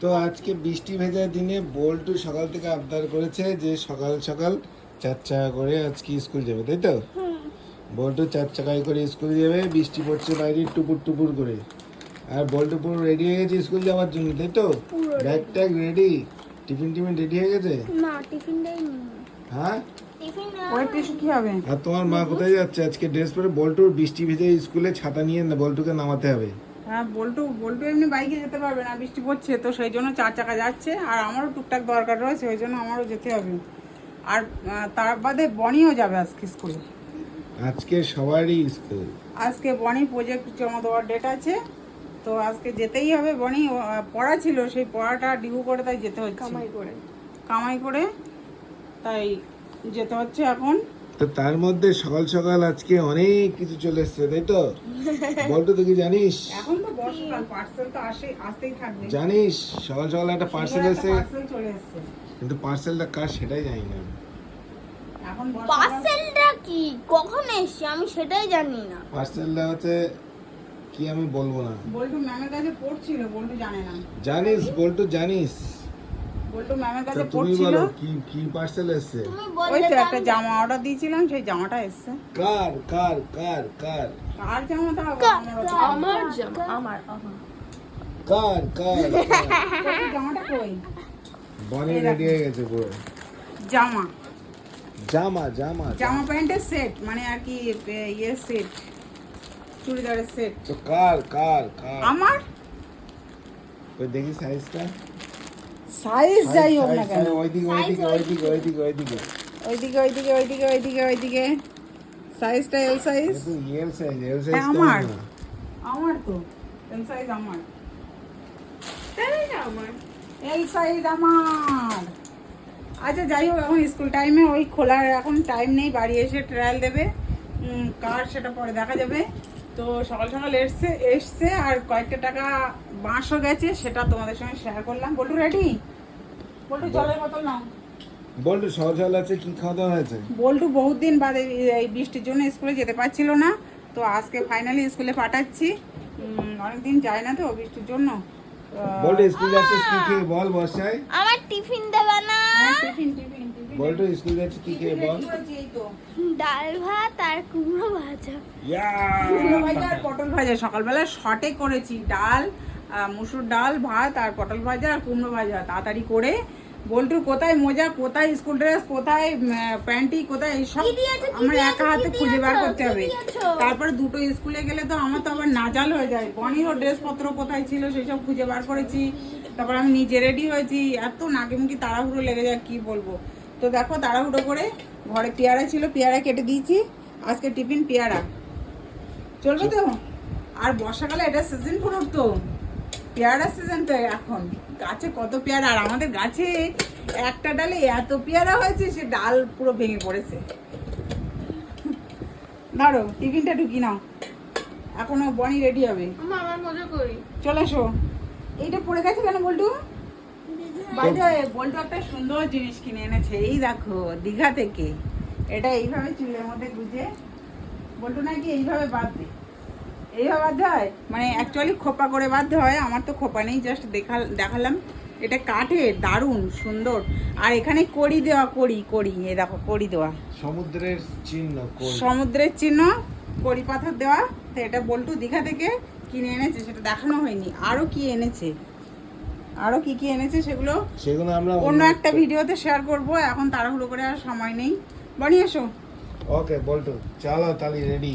তো আজকে বৃষ্টি ভেজা দিনে বল্টু সকাল থেকে আবদার করেছে যে সকাল সকাল চার চাকা করে আজকে স্কুল যাবে তাই তো? বল্টু চার চাকায় করে স্কুল যাবে বৃষ্টি পড়ছে বাইরে টুপুর টুপুর করে। আর বল্টু পুরো রেডি হয়ে গেছে স্কুল যাওয়ার জন্য তাই তো? Bag tag ready tiffin tiffin ready হয়ে গেছে? না হ্যাঁ? টিফিন ওয়েট টিস্যু কি হবে? আর তোমার মা কোথায় যাচ্ছে? আজকে ড্রেস পরে বল্টুর বৃষ্টি ভেজে স্কুলে ছাতা নিয়ে না বল্টুকে নামাতে হবে। হ্যাঁ বল্টু বল্টু এমনি বাইকে যেতে পারবে না বৃষ্টি পড়ছে তো সেই জন্য চার চাকা যাচ্ছে আর আমারও টুকটাক দরকার রয়েছে ওই জন্য আমারও যেতে হবে। আর তার বাদে বনিও যাবে আজকে স্কুলে। আজকে সবারই স্কুল। আজকে বনি প্রজেক্ট জমা দেওয়ার ডেট আছে তো আজকে যেতেই হবে বনি পড়া ছিল সেই পড়াটা ডিউ করে তাই যেতে হচ্ছে। কামাই করে। কামাই করে তাই যেতে হচ্ছে এখন। তো তার মধ্যে সকাল সকাল আজকে অনেক কিছু চলে এসছে তাই তো? বল্টু তুই কি জানিস? এখন তো বর্ষাকাল পার্সেল তো আসে আসতেই থাকবে। জানিস সকাল সকাল একটা পার্সেল এসে পার্সেল চলে এসেছে। কিন্তু পার্সেলটা কার সেটাই জানি না। এখন পার্সেলটা কি? কখন এসছে? আমি সেটাই জানি না। পার্সেলটা হচ্ছে কি আমি বলব না। বল্টু ম্যামের কাছে পড়ছিল বল্টু জানে না। জানিস বল্টু জানিস। বল্টু ম্যামের কাছে পড়ছিল। কি কি পার্সেল এসছে? ওই তো তো একটা জামা অর্ডার দিয়েছিলাম সেই জামাটা এসছে। কার কার কার কার? আর জামাটা আমার জামা আমার আমার। কার কার জামাটা কই? বনি রেডি হয়ে গেছে পুরো। জামা। জামা জামা জামা। প্যান্টের সেট মানে আর কি ইয়ে সেট চুড়িদারের সেট। তো কার কার কার? আমার? ওই দেখি সাইজটা সাইজ যাই হোক না কেন। ওইদিকে ওইদিকে ওইদিকে। ওইদিকে ওইদিকে ওইদিকে। ওইদিকে ওইদিকে ওইদিকে ওইদিকে সাইজটা L size L size L size আমার। আমার তো। এল সাইজ আমার। তাই না আমার। এল সাইজ আমার। আচ্ছা যাই হোক এখন স্কুল টাইমে ওই খোলার এখন টাইম নেই বাড়ি এসে ট্রায়াল দেবে। কার সেটা পরে দেখা যাবে। তো সকাল সকাল এসছে এসছে আর কয়েকটা টাকা বাঁশও গেছে সেটা তোমাদের সঙ্গে শেয়ার করলাম। বলটু রেডি বলটু জলের বোতল নাও। বল্টু সকাল সকাল আছে কি খাওয়া দাওয়া হয়েছে? বল্টু বহুত দিন বাদে এই বৃষ্টির জন্য স্কুলে যেতে পারছিল না তো আজকে ফাইনালি স্কুলে পাঠাচ্ছি। উম, অনেকদিন যায় না তো বৃষ্টির জন্য। বল্টু স্কুল যাচ্ছিস কি খেয়ে বল বর্ষায়। আমার টিফিন দেবা না। হ্যাঁ, টিফিন টিফিন। বল্টু স্কুল যাচ্ছিস কি খেয়ে বল। ডাল ভাত আর কুমড়ো ভাজা। ইয়া! কুমড়ো ভাজা আর পটল ভাজা। সকালবেলা শর্টে করেছি ডাল মুসুর ডাল ভাত আর পটল ভাজা আর কুমড়ো ভাজা। তাড়াতাড়ি করে। বল্টুর কোথায় মোজা কোথায় স্কুল ড্রেস কোথায় প্যান্টি কোথায় এইসব আমার একা হাতে খুঁজে বার করতে হবে। তারপরে দুটো স্কুলে গেলে তো আমার তো আবার নাজাল হয়ে যায়। বনিরও ড্রেসপত্র কোথায় ছিল সেসব খুঁজে বার করেছি। তারপর আমি নিজে রেডি হয়েছি। এত নাকে মুখে তাড়াহুড়ো লেগে যায় কি বলব? তো দেখো তাড়াহুড়ো করে ঘরে পেয়ারা ছিল পেয়ারা কেটে দিয়েছি। আজকে টিফিন পেয়ারা। চলবে তো? আর বর্ষাকালে এটা সিজন ফ্রুট তো। পেয়ারা সিজন তো এখন। গাছে কত পেয়ারা? আর আমাদের গাছে একটা ডালে এত পেয়ারা হয়েছে সে ডাল পুরো ভেঙে পড়েছে। ধরো টিফিনটা ঢুকি নাও। এখনও বনি রেডি হবে। আমার আমার মজা করি। চলে এসো। এইটা পড়ে গেছে কেন বল্টু? একটা সুন্দর জিনিস কিনে এনেছে। এই দেখো দীঘা থেকে। এটা এইভাবে চুলের মধ্যে গুজে। নাকি এইভাবে বাঁধবে? এইভাবে বাঁধতে হয়? মানে অ্যাকচুয়ালি খোপা করে বাঁধতে হয় আমার তো খোপা নেই জাস্ট দেখা দেখালাম। এটা কাঠে দারুণ সুন্দর। আর এখানে কড়ি দেওয়া কড়ি কড়ি এই দেখো কড়ি দেওয়া। সমুদ্রের চিহ্ন সমুদ্রের চিহ্ন কড়ি পাথর দেওয়া। তো এটা বল্টু দীঘা থেকে কিনে এনেছে সেটা দেখানো হয়নি। আরও কি এনেছে? আরও কি কি এনেছে সেগুলো? সেগুলো আমরা অন্য একটা ভিডিওতে শেয়ার করব এখন তাড়াহুড়ো করে আর সময় নেই। বানিয়ে এসো। ওকে বল্টু চলো তাহলে রেডি